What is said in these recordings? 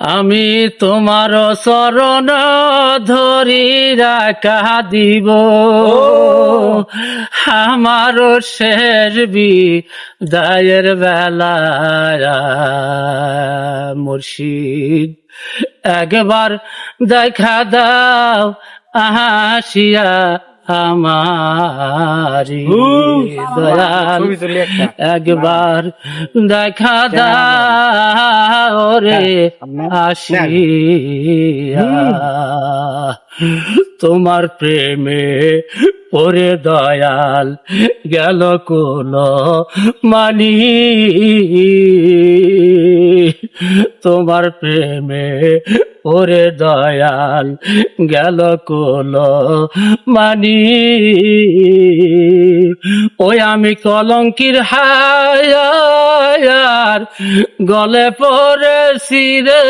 আমি তোমার চরণ ধরি রাখা দিব। আমার শেষ বিদায়ের বেলা মুর্শিদ, একবার দেখা দাও, আসিয়া আমারি দয়াল একবার দেখা দাও রে আসিয়া। তোমার প্রেমে ওরে দয়াল গেল কোন মানি। তোমার প্রেমে ওরে দয়াল গেল কোন মানি। ওই আমি কলঙ্কির হায়ার গলে পড়েছি রে।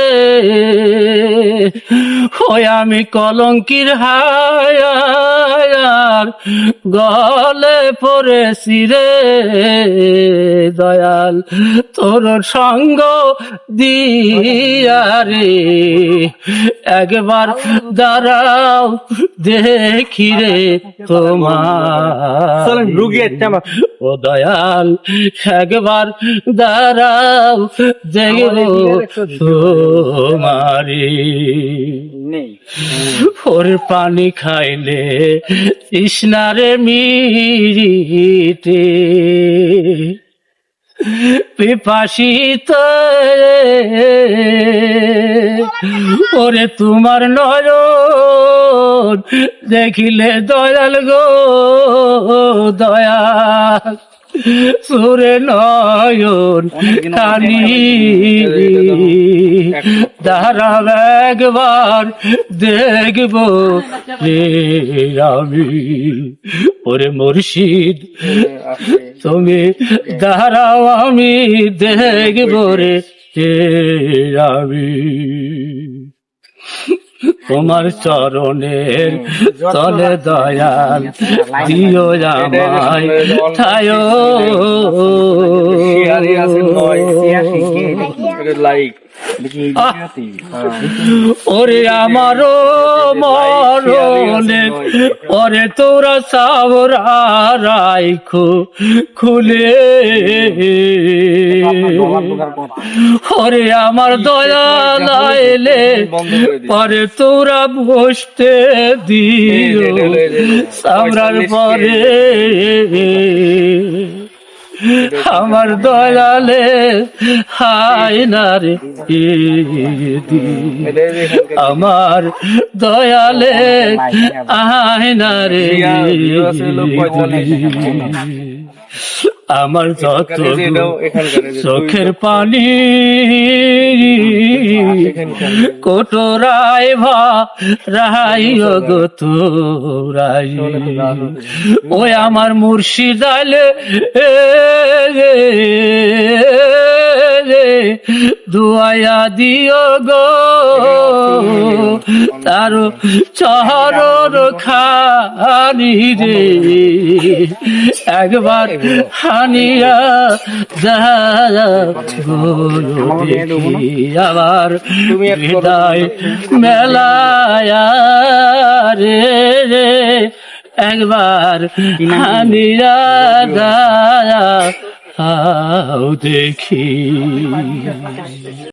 ওই আমি কলঙ্কির হায়ার গলে পড়েছি রে দয়াল। তোর সঙ্গ দিয়া রে। একবার দাঁড়াও দেখি রে তোমার ও দয়াল একবার দাঁড়াও দেখব তোমারি নেই। ওর পানি খাইলে তৃষ্ণারে মিরিতে। পিপাসিত ওরে তোমার নয দেখিলে দয়াল গো। দয়াল সুরে নয়ন কানি দাঁড়াল একবার দেখব রে আমি ওরে মুর্শিদ তুমি দাঁড়াও আমি দেখব রে আমি তোমার চরণের তলে দয়াল দিও আমায় ঠায় লাইক ওরে আমার মরণে, ওরে তোরা সাবরা রাইখো খুলে। ওরে আমার দয়া লাইলে পরে তোরা বসতে দিও সামরার পরে। আমার দয়ালে হাই নারে আমার দয়ালে আহ না রে আমার যত চোখের পানি কোটরায় ভা রাই গো তোরাই। ওই আমার মুর্শিদালে দুয়ায়া দিও গো। তার চহর খানি রে একবার হানিয়া যা আবার হৃদয় মেলায়া রে রে। একবার হানিয়া দা দেখি